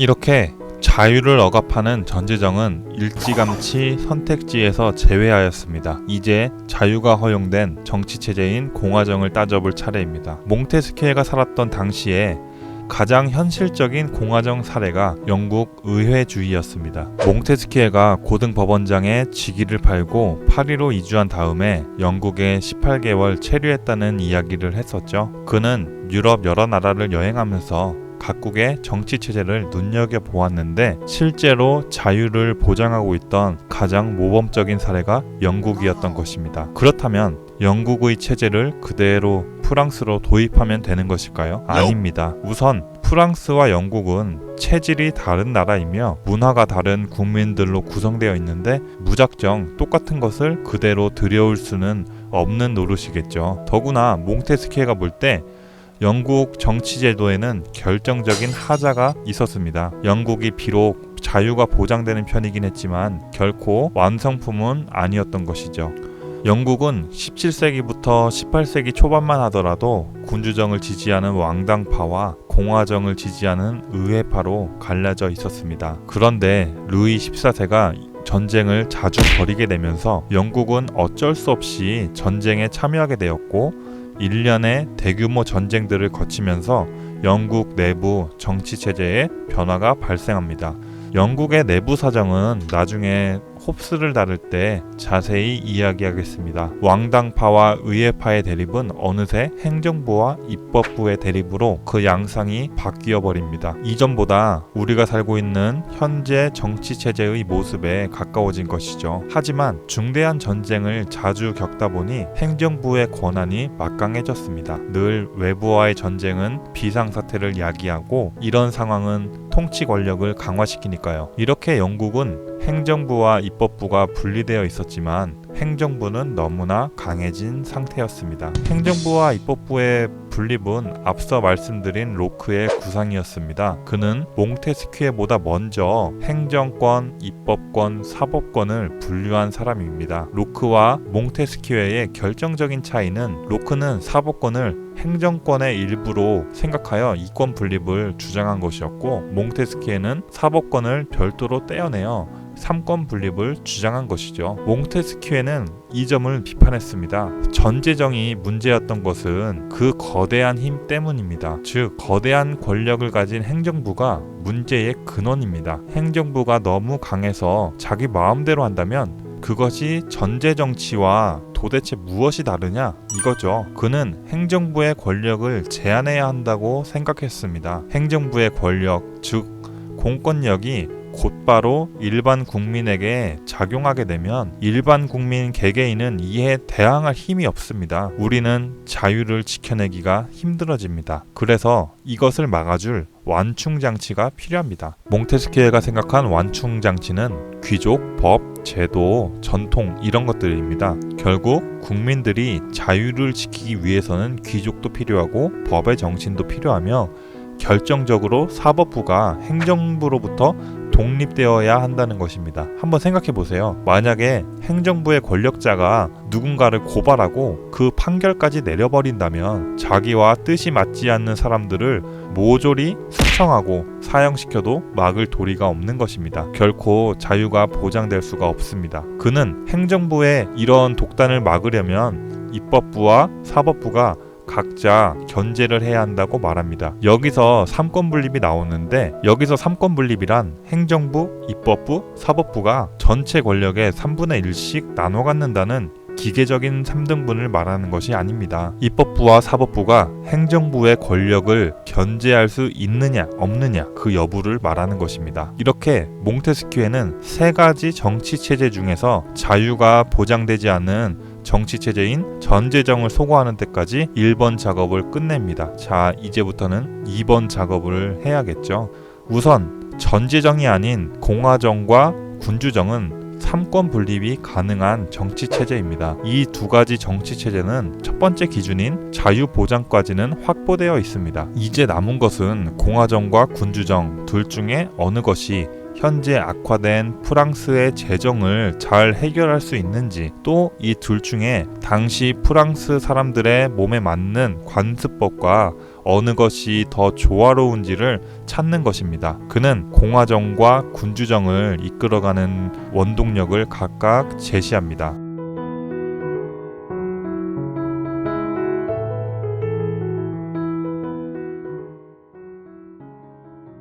이렇게 자유를 억압하는 전제정은 일찌감치 선택지에서 제외하였습니다. 이제 자유가 허용된 정치체제인 공화정을 따져볼 차례입니다. 몽테스키에가 살았던 당시에 가장 현실적인 공화정 사례가 영국 의회주의였습니다. 몽테스키에가 고등법원장에 직위를 팔고 파리로 이주한 다음에 영국에 18개월 체류했다는 이야기를 했었죠. 그는 유럽 여러 나라를 여행하면서 각국의 정치 체제를 눈여겨 보았는데 실제로 자유를 보장하고 있던 가장 모범적인 사례가 영국이었던 것입니다. 그렇다면 영국의 체제를 그대로 프랑스로 도입하면 되는 것일까요? 아닙니다. 우선 프랑스와 영국은 체질이 다른 나라이며 문화가 다른 국민들로 구성되어 있는데 무작정 똑같은 것을 그대로 들여올 수는 없는 노릇이겠죠. 더구나 몽테스키에가 볼때 영국 정치제도에는 결정적인 하자가 있었습니다. 영국이 비록 자유가 보장되는 편이긴 했지만 결코 완성품은 아니었던 것이죠. 영국은 17세기부터 18세기 초반만 하더라도 군주정을 지지하는 왕당파와 공화정을 지지하는 의회파로 갈라져 있었습니다. 그런데 루이 14세가 전쟁을 자주 벌이게 되면서 영국은 어쩔 수 없이 전쟁에 참여하게 되었고 1년의 대규모 전쟁들을 거치면서 영국 내부 정치 체제에 변화가 발생합니다. 영국의 내부 사정은 나중에 홉스를 다룰 때 자세히 이야기하겠습니다. 왕당파와 의회파의 대립은 어느새 행정부와 입법부의 대립으로 그 양상이 바뀌어 버립니다. 이전보다 우리가 살고 있는 현재 정치 체제의 모습에 가까워진 것이죠. 하지만 중대한 전쟁을 자주 겪다 보니 행정부의 권한이 막강해졌습니다. 늘 외부와의 전쟁은 비상사태를 야기하고 이런 상황은 통치 권력을 강화시키니까요. 이렇게 영국은 행정부와 입법부가 분리되어 있었지만 행정부는 너무나 강해진 상태였습니다. 행정부와 입법부의 분립은 앞서 말씀드린 로크의 구상이었습니다. 그는 몽테스큐에보다 먼저 행정권, 입법권, 사법권을 분류한 사람입니다. 로크와 몽테스큐의 결정적인 차이는 로크는 사법권을 행정권의 일부로 생각하여 이권 분립을 주장한 것이었고 몽테스키에는 사법권을 별도로 떼어내어 삼권 분립을 주장한 것이죠. 몽테스큐에는 이 점을 비판했습니다. 전제정이 문제였던 것은 그 거대한 힘 때문입니다. 즉, 거대한 권력을 가진 행정부가 문제의 근원입니다. 행정부가 너무 강해서 자기 마음대로 한다면 그것이 전제 정치와 도대체 무엇이 다르냐? 이거죠. 그는 행정부의 권력을 제한해야 한다고 생각했습니다. 행정부의 권력, 즉 공권력이 곧바로 일반 국민에게 작용하게 되면 일반 국민 개개인은 이에 대항할 힘이 없습니다. 우리는 자유를 지켜내기가 힘들어집니다. 그래서 이것을 막아줄 완충 장치가 필요합니다. 몽테스키에가 생각한 완충 장치는 귀족, 법, 제도, 전통 이런 것들입니다. 결국 국민들이 자유를 지키기 위해서는 귀족도 필요하고 법의 정신도 필요하며 결정적으로 사법부가 행정부로부터 독립되어야 한다는 것입니다. 한번 생각해 보세요. 만약에 행정부의 권력자가 누군가를 고발하고 그 판결까지 내려버린다면 자기와 뜻이 맞지 않는 사람들을 모조리 수청하고 사형시켜도 막을 도리가 없는 것입니다. 결코 자유가 보장될 수가 없습니다. 그는 행정부의 이런 독단을 막으려면 입법부와 사법부가 각자 견제를 해야 한다고 말합니다. 여기서 삼권 분립이 나오는데 여기서 삼권 분립이란 행정부, 입법부, 사법부가 전체 권력의 3분의 1씩 나눠 갖는다는 기계적인 3등분을 말하는 것이 아닙니다. 입법부와 사법부가 행정부의 권력을 견제할 수 있느냐 없느냐 그 여부를 말하는 것입니다. 이렇게 몽테스큐에는 세 가지 정치 체제 중에서 자유가 보장되지 않은 정치 체제인 전제정을 소거하는 데까지 1번 작업을 끝냅니다. 자, 이제부터는 2번 작업을 해야겠죠. 우선 전제정이 아닌 공화정과 군주정은 삼권 분립이 가능한 정치 체제입니다. 이 두 가지 정치 체제는 첫 번째 기준인 자유 보장까지는 확보되어 있습니다. 이제 남은 것은 공화정과 군주정 둘 중에 어느 것이 현재 악화된 프랑스의 재정을 잘 해결할 수 있는지 또 이 둘 중에 당시 프랑스 사람들의 몸에 맞는 관습법과 어느 것이 더 조화로운지를 찾는 것입니다. 그는 공화정과 군주정을 이끌어가는 원동력을 각각 제시합니다.